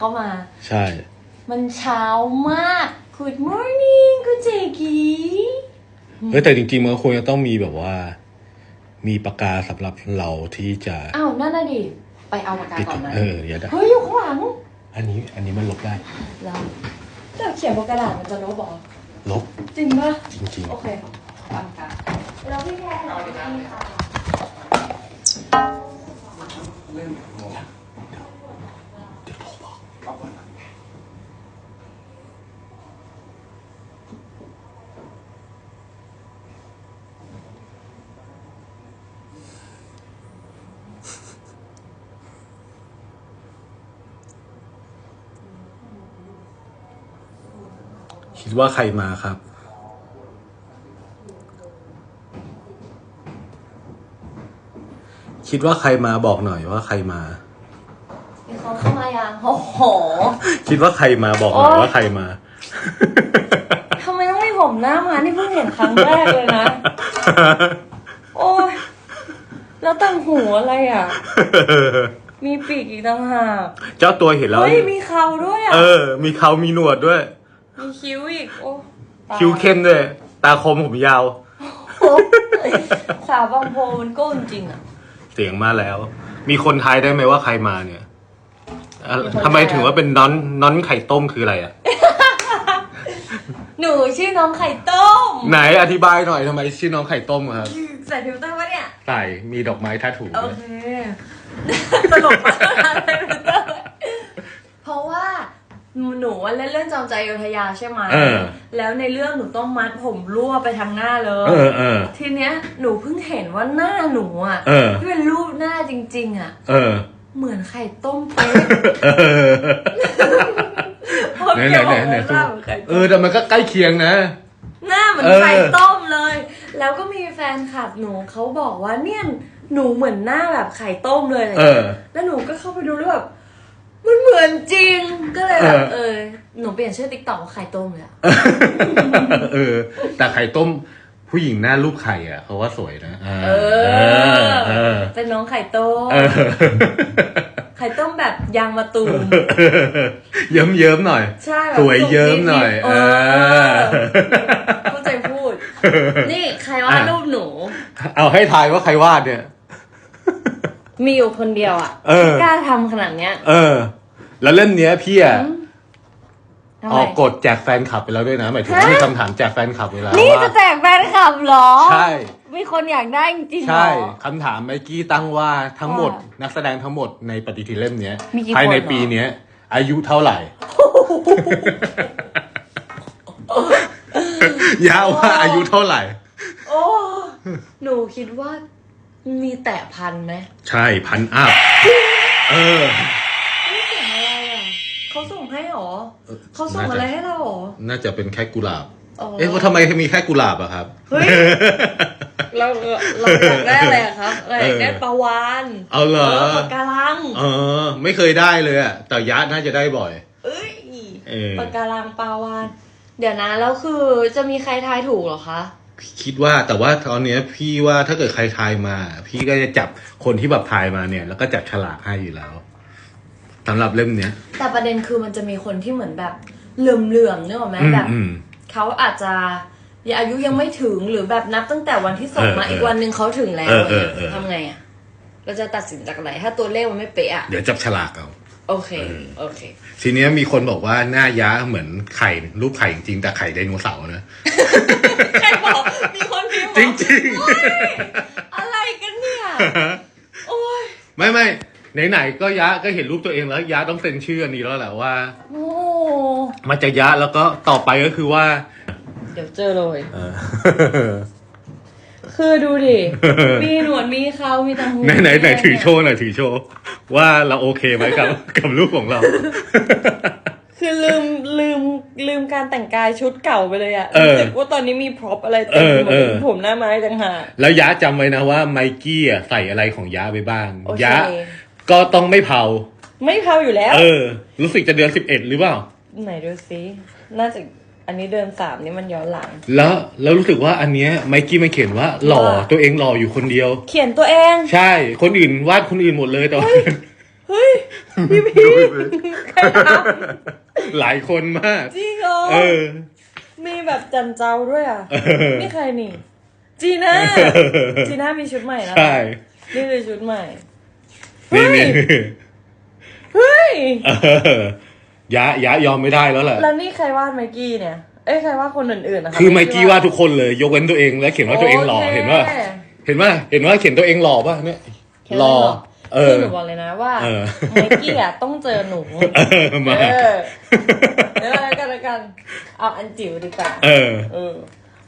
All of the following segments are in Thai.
เข้ามา ใช่ มันเช้ามาก Good morning คุณเจกีเฮ้ยแต่จริงๆมันก็ควรจะต้องมีแบบว่า มีปากกาสำหรับเราที่จะอ้าวนั่นน่ะดิ ไปเอาปากกาติดก่อนไหมเออเดี๋ยวได้เฮ้ย อยู่ข้างหลังอันนี้อันนี้มันลบได้ เราแต่เขียนบนกระดาษมันจะลบบอกลบจริงปะจริงโอเคปากกาแล้วพี่แทนเอาไปที่ค่ะ คิดว่าใครมาครับ คิดว่าใครมาบอกหน่อยว่าใครมา มีคนเข้ามายังโอ้โห คิดว่าใครมาบอกหน่อยโอ๊ยว่าใครมา ทำไมต้องมีผมหน้ามานี่เพิ่งเห็นครั้งแรกเลยนะ โอ้ยแล้วต่างหูอะไรอะ มีปีกอีกต่างหากเจ้าตัวเห็นแล้ว เฮ้ย มีเขาด้วยอะ เออ มีเขามีหนวดด้วย มีคิ้วอีก โอ้ตายคิ้วเข้มด้วยตาคมผมยาว โอ้ยสาวบางโพมันโก้จริงอะ เสียงมาแล้ว มีคนทายได้ไหมว่าใครมาเนี่ยอะมีคนทาย ทำไมถึงว่าเป็นน้อนน้อนไข่ต้มคืออะไรอะ หนูชื่อน้องไข่ต้มไหนอธิบายหน่อยทำไมชื่อน้องไข่ต้มอะครับใส่ฟิลเตอร์ปะเนี่ย ใส่มีดอกไม้ท่าถูโอด้วยเค ตลกมากนะใส่ฟิลเตอร์เพราะว่า หนูว่าเล่นเรื่องจอมใจอยุธยาใช่ไหมเออ แล้วในเรื่องหนูต้องมัดผมรั่วไปทางหน้าเลย เออเออ ทีเนี้ยหนูเพิ่งเห็นว่าหน้าหนูอะเออ ที่เป็นรูปหน้าจริง ๆ อะ เออ เหมือนไข่ต้มเป๊ะเออ เพราะไหนเกี่ยวไหนกับไหนหน้าเหมือนไข่เอต้อมแต่มันก็ใกล้เคียงนะ หน้าเหมือนเออไข่ต้มเลย แล้วก็มีแฟนคลับหนูเขาบอกว่าเนี่ยหนูเหมือนหน้าแบบไข่ต้มเลยอะไรเอเงี้ย อ แล้วหนูก็เข้าไปดูแล้วแบบ มันเหมือนจริง ก็เลยแบบเออเออ หนูเปลี่ยนชื่อติ๊กต็อกว่าไข่ต้มเลยอะเออ แต่ไข่ต้มผู้หญิงหน้ารูปไข่อะเขาว่าสวยนะอ่าเอเอออเออ เป็นน้องไข่ต้มเออไข่ต้มแบบยางมะตูม เยิ้มเยิ้มๆหน่อย ใช่แบบสวยเยิ้มหน่อยเอเอออเข้าใจพูด นี่ใครวาดอะรูปหนู เอาให้ทายว่าใครวาดเนี่ย มีอยู่คนเดียวอะเออ กล้าทำขนาดเนี้ยเออ แล้วเล่มเนี้ยพี่อะทำอไมอกกฎแจกแฟนคลับไปแล้วด้วยนะหมายถึงว่าฮะมีคำถามแจกแฟนคลับเวลานี่ว่าจะแจกแฟนคลับเหรอ ใช่ มีคนอยากได้จริงๆเหรอใช่คำถามไมกี้ตั้งว่าทั้งหมดว่านักแสดงทั้งหมดในปฏิทินเล่มเนี้ยมีกี่ภายในคนเหรอปีเนี้ย อายุเท่าไหร่ ยาวว่าอายุเท่าไหร่ โอ้ หนูคิดว่า มีแตะพันไหมใช่พันอัพเออนี่เสียงอะไรอะเขาส่งให้หรอเขาส่งอะไรให้เราหรอ น่าจะเป็นแค่กุหลาบอ๋อเอ๊ะว่าทำไมมีแค่กุหลาบอะครับเฮ้ยเราเราอยากได้อะไรอะครับเราอยากได้ปลาวานเอาเหรอปากการังเออ ไม่เคยได้เลยอะแต่ยะน่าจะได้บ่อย เอ้ยเออปากการังปลาวานเดี๋ยวนะแล้วคือจะมีใครทายถูกเหรอคะ คิดว่าแต่ว่าตอนเนี้ยพี่ว่าถ้าเกิดใครทายมา พี่ก็จะจับคนที่แบบทายมาเนี่ย แล้วก็จับฉลากให้อยู่แล้วสำหรับเล่มเนี้ย แต่ประเด็นคือมันจะมีคนที่เหมือนแบบเหลื่อมๆเนกอะไหมอืมแบบอืม เขาอาจจะอายุยังไม่ถึงหรือแบบนับตั้งแต่วันที่ส่งมาเออเอออีกวันหนึ่งเขาถึงแล้วเออเออเออ ทำไงอะเราจะตัดสินจากอะไรถ้าตัวเลขมันไม่เป๊ะอะเดี๋ยวจับฉลากเอา โอเคโอเค ทีเนี้ยมีคนบอกว่าหน้ายะเหมือนไข่รูปไข่จริงๆแต่ไข่ไดโนเสาร์นะใครบอกมี คนพิมพ์จริงอะไรกันเนี่ยๆโอ้ยไม่ไม่ไหนๆก็ยะก็เห็นรูปตัวเองแล้วยะต้องเซ็นชื่ออันนี้แล้วแหละว่าโอ้มันจะยะแล้วก็ต่อไปก็คือว่า เดี๋ยวเจอเลยเออคือดูดิ มีหนวดมีเขามีตังหูไหนไหนไหนถือโชว์หน่อยถือโชว์ว่าเราโอเคไหมกับกับรูปของเรา คือลืมลืม ลืมการแต่งกายชุดเก่าไปเลยอะเออรู้สึกว่าตอนนี้มีพร็อพอะไรเต็มไปหมดเออเออผมหน้าไม้ต่างหากแล้วยะจำไว้นะว่าไมกี้อะใส่อะไรของยะไปบ้างโอเคยะก็ต้องไม่เผา ไม่เผาอยู่แล้ว เออ รู้สึกจะเดือนสิบเอ็ดหรือเปล่า ไหนดูซิน่าจะอันนี้เดือนสามนี่มันย้อนหลัง แล้วแล้วรู้สึกว่าอันเนี้ยไมกี้มันเขียนว่าหล่อว่าตัวเองหล่ออยู่คนเดียว เขียนตัวเอง ใช่ คนอื่นวาดคนอื่นหมดเลยแต่ว่าเฮ้ย พี่พีใครท หลายคนมากำจริงเหรอเออ มีแบบจันเจ้าด้วยอะเออนี่ใครนี่ จีน่า จีน่ามีชุดใหม่นะใช่ นี่คือชุดใหม่ นี่นี่เฮ้ยเออยะยะยอมไม่ได้แล้วแหละ แล้วนี่ใครวาดไมกี้เนี่ย เอ้ยใครวาดคนอื่นๆนะคะคือไมกี้ว่าทุกคนเลย ยกเว้นตัวเองแล้วเขียนว่าตัวเองหล่อโคเห็นว่า เห็นว่าเห็นว่าเขียนตัวเองหล่อป่ะเนี่ยเห็นหล่อแล้วเอ คืออหนูบอกเลยนะว่าเออไมกี้อะต้องเจอหนูเออมาเออเดี๋ยวแล้วกันแล้วกันเอาอันจิ๋วดีกว่าเออเออ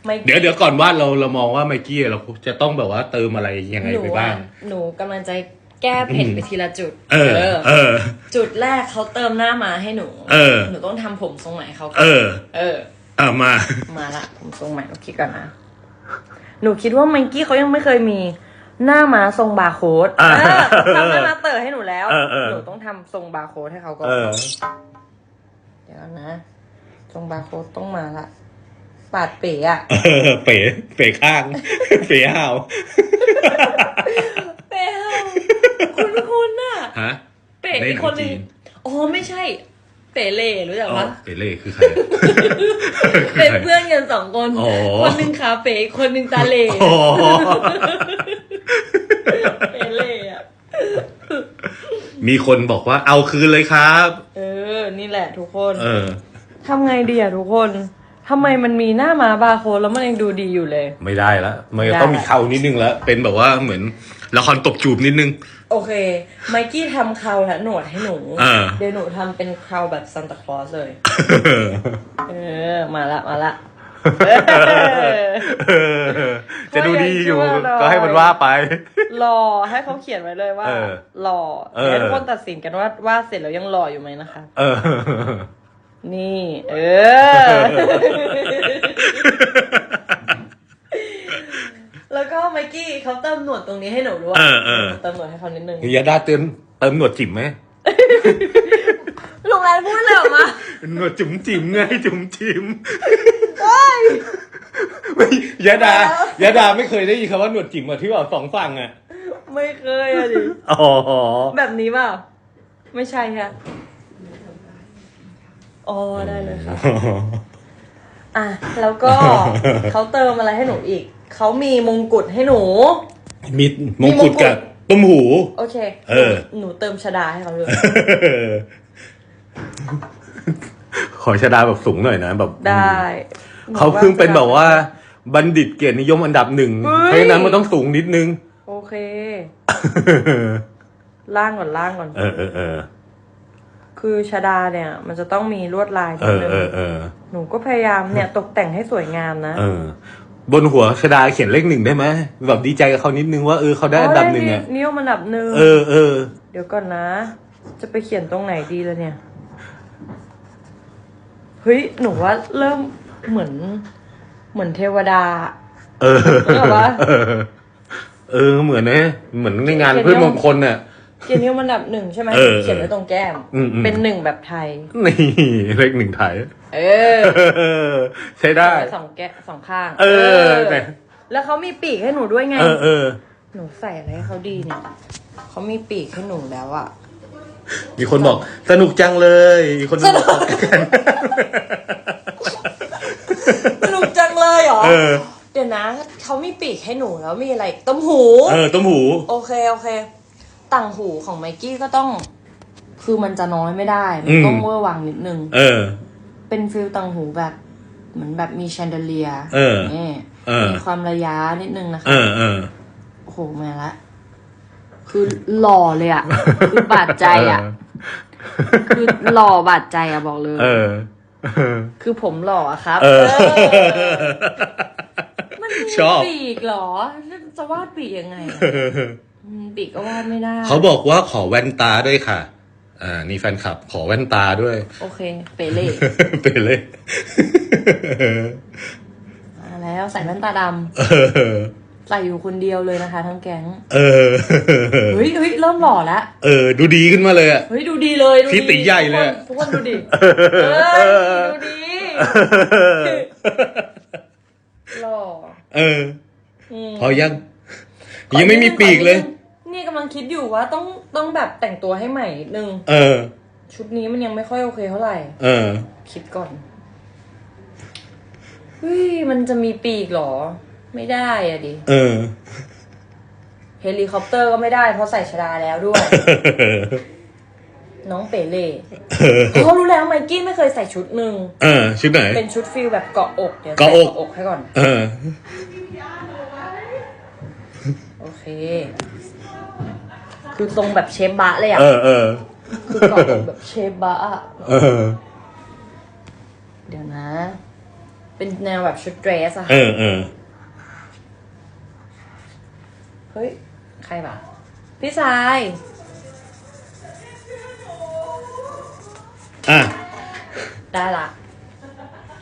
ไมกี้เดี๋ยวเดี๋ยวก่อนวาดเราเรามองว่าไมกี้เราจะต้องแบบว่าเติมอะไรยังไงหนูไปอะบ้าง หนูกำลังจะแก้เผ็ดไปทีละจุด เออ เออ จุดแรกเขาเติมหน้ามาให้หนู เออ หนูต้องทำผมทรงไหนเขาก็เออ เอออะมา มาละผมทรงใหม่หนูคิดก่อนนะ หนูคิดว่าไมกี้เขายังไม่เคยมี หน้าม้าทรงบาร์โค้ดอ่าเออทำหน้าม้าเต๋อให้หนูแล้ว เออเออ หนูต้องทำทรงบาร์โค้ดให้เขาก่อน เออ เดี๋ยวนะ ทรงบาร์โค้ดต้องมาละปาดเป๋อะเออ เป๋ เป๋ข้าง เป๋ห้าว เป๋อะคุณคุณอะฮะ เป๋ในอีกหนังคนหนึงจีนอ๋อไม่ใช่ เป๋เล่รู้จักอ๋อปะเป๋เล่คือใคร เป็นเพื่อนกันสองคน อ๋อ คนหนึ่งขาเป๋อีกคนหนึ่งตาเล่ อ๋อ เป๋เล่อะ มีคนบอกว่าเอาคืนเลยครับ เออ นี่แหละทุกคนเออ ทำไงดีอะทุกคนทำไมมันมีหน้าม้าบาร์โค้ดแล้วมันยังดูดีอยู่เลย ไม่ได้ละมันจะได้ต้องมีเขานิดนึงแล้วเป็นแบบว่าเหมือนละครตบจูบนิดนึง โอเค ไมกี้ทำเคราและหนวดให้หนู เออ เดี๋ยวหนูทำเป็นเคราแบบซานตาคลอสเลย เออ มาละ มาละเออ จะดูดีอยู่ก็ยังชั่วหน่อยก็ให้มันว่าไป รอให้เขาเขียนไว้เลยว่าเออหล่อเออเดี๋ยวทุกคนตัดสินกันว่าว่าเสร็จแล้วยังหล่ออยู่ไหมนะคะ เออ นี่ เออ แล้วก็ไมกี้เขาเติมหนวดตรงนี้ให้หนูด้วยเออเออเติมหนวดให้เขานิดนึงยาดาเติมเติมหนวดจิ๋มไหมลุงแอนพูดเลยออกมา หนวดจุ๋มจิ๋มไงจุ๋มจิ๋มไม่ยาดายาดาไม่เคยได้ยินคำว่าหนวดจิ๋มอะที่ว่าสองฝั่งอะไม่เคยอะดิ อ๋อแบบนี้เปล่าไม่ใช่ค่ะอ๋อได้เลยค่ะ อะ แล้วก็เขาเติมอะไรให้หนูอีก เขามีมงกุฎให้หนู มีมงกุฎกับต้มหู โอเค เออ หนูเติมชดาให้เขาด้วย ขอชะดาแบบสูงหน่อยนะแบบได้ เขาเพิ่งเป็นแบบว่า บัณฑิตเกียรตินิยมอันดับหนึ่งเฮ้ย เพราะฉะนั้นมันต้องสูงนิดนึง โอเค ล่างก่อนล่างก่อน เออเออเออคือชดาเนี่ย มันจะต้องมีลวดลายเอนิดอนึงเออเออหนูก็พยายามเนี่ยตกแต่งให้สวยงามนะเออบนหัวชะดาเขียนเลขหนึ่งได้ไหมแบบดีใจกับเขานิดนึงว่าเออเขาได้อันดับหนึ่งอะนิ้วมันอันดับหนึ่งเออเออ เดี๋ยวก่อนนะ จะไปเขียนตรงไหนดีแล้วเนี่ย เฮ้ยหนูว่าเริ่มเหมือน เหมือนเทวดา เออนึกออกปะเออเออเหมือนนะเหมือนในงานเขียนพืชยังมงคลน่ะเขียนนิ้วมันอันดับหนึ่งใช่ไหมเออเขียนไว้ตรงแก้ม อืมอืมเป็นหนึ่งแบบไทย นี่เลขหนึ่งไทยเออเออ ใช้ได้ สองแกะสองข้างเออไหนแล้วเขามีปีกให้หนูด้วยไง เออเออหนูใส่อะไรให้เขาดีเนี่ยเขามีปีกให้หนูแล้วอะ มีคนบอกสนุกจังเลยอีกคนนึงบอกสนุกจังเลยเหรอเออเดี๋ยวนะเขามีปีกให้หนูแล้วมีอะไรอีกต้มหูเออต้มหู โอเคโอเค ต่างหูของไมกี้ก็ต้อง คือมันจะน้อยไม่ได้ มันต้องเวอร์วังนิดนึงเออ เป็นฟิลต่างหูแบบเหมือนแบบมีแชนเดเลียเออนี่เออมีความระยะนิดนึงนะคะเออเออโอ้โหมาละ คือหล่อเลยอะคือบาดใจอะคือหล่อบาดใจอะบอกเลยเออเออ คือผมหล่ออะครับเออเออ มันมีชอบ ปีกเหรอ จะวาดปีกยังไงอะอืมปีกก็วาดไม่ได้ เขาบอกว่าขอแว่นตาด้วยค่ะ อ่า นี่แฟนคลับ ขอแว่นตาด้วย โอเค เปเล่เป็นเลย มาแล้วใส่แว่นตาดเออำ ใส่อยู่คนเดียวเลยนะคะ ทั้งแก๊ง เออ เฮ้ยเฮ้ยเริ่มหล่อแล้วเออ ดูดีขึ้นมาเลยอะเฮ้ยดูดีเลยดูดีพี่ตีใหญ่เลยอะ ทุกคนทุกคนดูดิเฮ้ยดูดี หล่อเออ อืมพอยัง ยังไม่มีปีกเลย นี่กำลังคิดอยู่ว่าต้องต้องแบบแต่งตัวให้ใหม่นิดนึงเออ ชุดนี้มันยังไม่ค่อยโอเคเท่าไหร่ เออ คิดก่อนเฮ้ยมันจะมีปีกเหรอ ไม่ได้อะดิ เออ เฮลิคอปเตอร์ก็ไม่ได้เพราะใส่ชดาแล้วด้วย น้องเปเล่เขารู้แล้วไมกี้ไม่เคยใส่ชุดหนึ่งเออ ชุดไหน เป็นชุดฟิลแบบเกาะอกเดี๋ยวเกาะอกใส่อกให้ก่อน เออ โอเค คือทรงแบบเชฟบะเลยอะเออเออคือเกาะอกแบบเชฟบะอะเออ เดี๋ยวนะ เป็นแนวแบบชุดเดรสอะเอค่ะอเออ เฮ้ย ใครปะพี่ชายอะ ได้ละ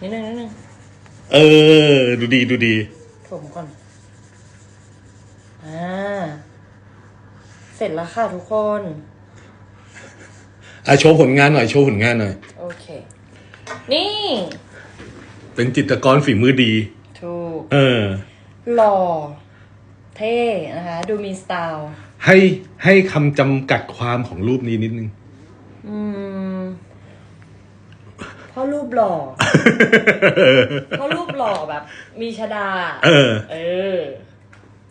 นิดนึงนิดนึงเออ ดูดีดูดีถมก่อน อ่า เสร็จแล้วค่ะทุกคน อะโชว์ผลงานหน่อยโชว์ผลงานหน่อย โอเค นี่ เป็นจิตรกรฝีมือดี ถูก เออ หล่อ เท่นะคะ ดูมีสไตล์ให้ให้คำจำกัดความของรูปนี้นิดนึง อืมเพราะรูปหล่อเพราะรูปหล่อแบบ มีชดา เออ เออ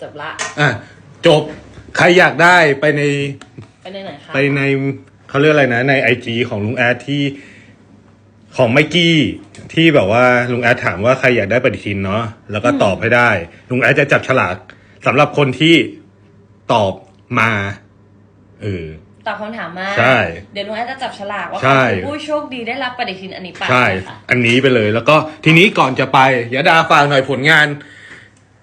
จบละ อะ จบ ใครอยากได้ไปใน ไปในไหนคะ ไปในเขาเรียกอะไรนะ ในไอจของลุงแอดที่ของไมกี้ที่แบบว่าลุงแอดถามว่าใครอยากได้ปฏิทินเนาะแล้วก็ตอบให้ได้ ลุงแอดจะจับฉลาก สำหรับคนที่ตอบมาเออตอบคำถามมาใช่ เดี๋ยวลุงแอดจะจับฉลากว่าใช่ใครคือผู้โชคดีได้รับปฏิทินอันนี้ไปใช่ค่ะอันนี้ไปเลย แล้วก็ทีนี้ก่อนจะไปยดาฝากหน่อยผลงาน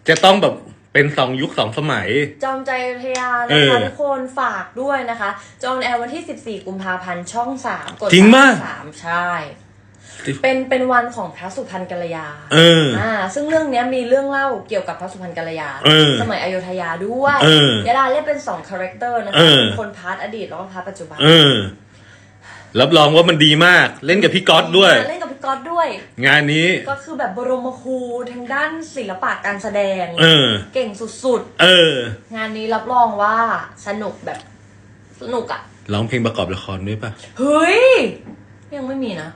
จะต้องแบบเป็นสองยุคสองสมัย จอมใจทยาเอนะคะอทุกคนฝากด้วยนะคะ จอมแอร์วันที่ 14 กุมภาพันธ์ช่อง 3 กดจริงมากสามใช่ เป็นเป็นวันของพระสุพรรณกัลยาเอออ่า ซึ่งเรื่องเนี้ยมีเรื่องเล่าเกี่ยวกับพระสุพรรณกัลยาเออสมัยอโยธยาด้วยเออยาดาเล่นเป็นสองคาแรคเตอร์นะเอคะอเป็นคนพาร์ทอดีตแล้วก็พาร์ทปัจจุบันเออรับรองว่ามันดีมากเล่นกับพี่ก๊อตด้วยเล่นกับพี่ก๊อตด้วย งานนี้ก็คือแบบบรมครูทางด้านศิลปะการแสดง เออ เก่งสุดเออๆงานนี้รับรองว่าสนุกแบบสนุกอะร้องเพลงประกอบละครด้วยป่ะเฮ้ยยังไม่มีนะ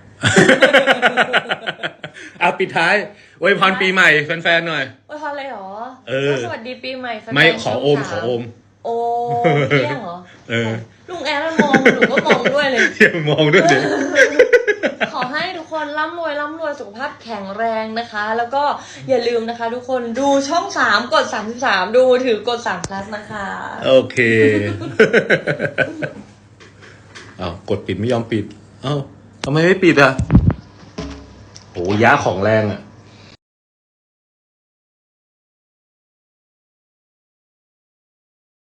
เอาปิดท้ายอวยพรปีใหม่แฟนๆหน่อยว่าพอเลยเหรอเออ ก็สวัสดีปีใหม่แฟนๆไม่ขอโอมช่งขอโอมสาโอมเที่ยงเหรอเออ ลุงแอนมันมองหนูก็มองด้วยเลย อย่ามองด้วยเดี๋ยวขอให้ทุกคนร่ำรวยร่ำรวยสุขภาพแข็งแรงนะคะ แล้วก็อย่าลืมนะคะ ทุกคนดูช่องสามกดสามสิบสามดูถือกดสาม plus นะคะ โอเคเอากดปิดไม่ยอมปิด เอ้า ทำไมไม่ปิดอะโอ้ยะของแรงอะ